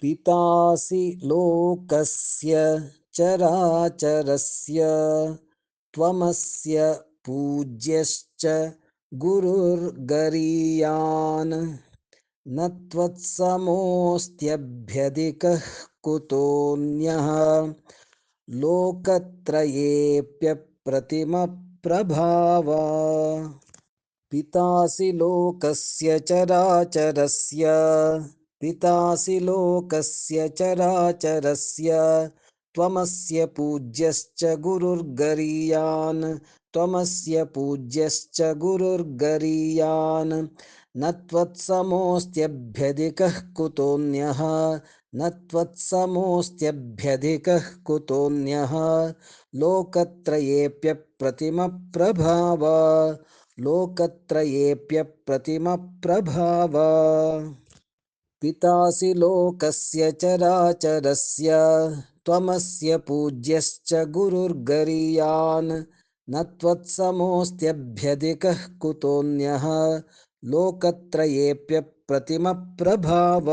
पितासि लोकस्य चराचरस्य त्वमस्य पूज्यश्च गुरुर्गरीयान्। न त्वत्समोऽस्त्यभ्यधिकः कुतोऽन्यः। लोकत्रयेऽप्यप्रतिमप्रभाव पितासि लोकस्य चराचरस्य पितासि लोकस्य चराचरस्य, त्वमस्य पूज्यश्च गुरुर्गरीयान्, त्वमस्य पूज्यश्च गुरुर्गरीयान्। न त्वत्समोऽस्त्यभ्यधिकः कुतोऽन्यः, न त्वत्समोऽस्त्यभ्यधिकः कुतोऽन्यः। लोकत्रयेऽप्यप्रतिमप्रभाव लोकत्रयेऽप्यप्रतिमप्रभाव। पितासि लोकस्य चराचरस्य त्वमस्य पूज्यश्च गुरुर्गरीयान्। न त्वत्समोऽस्त्यभ्यधिकः कुतोऽन्यः लोकत्रयेऽप्यप्रतिमप्रभाव।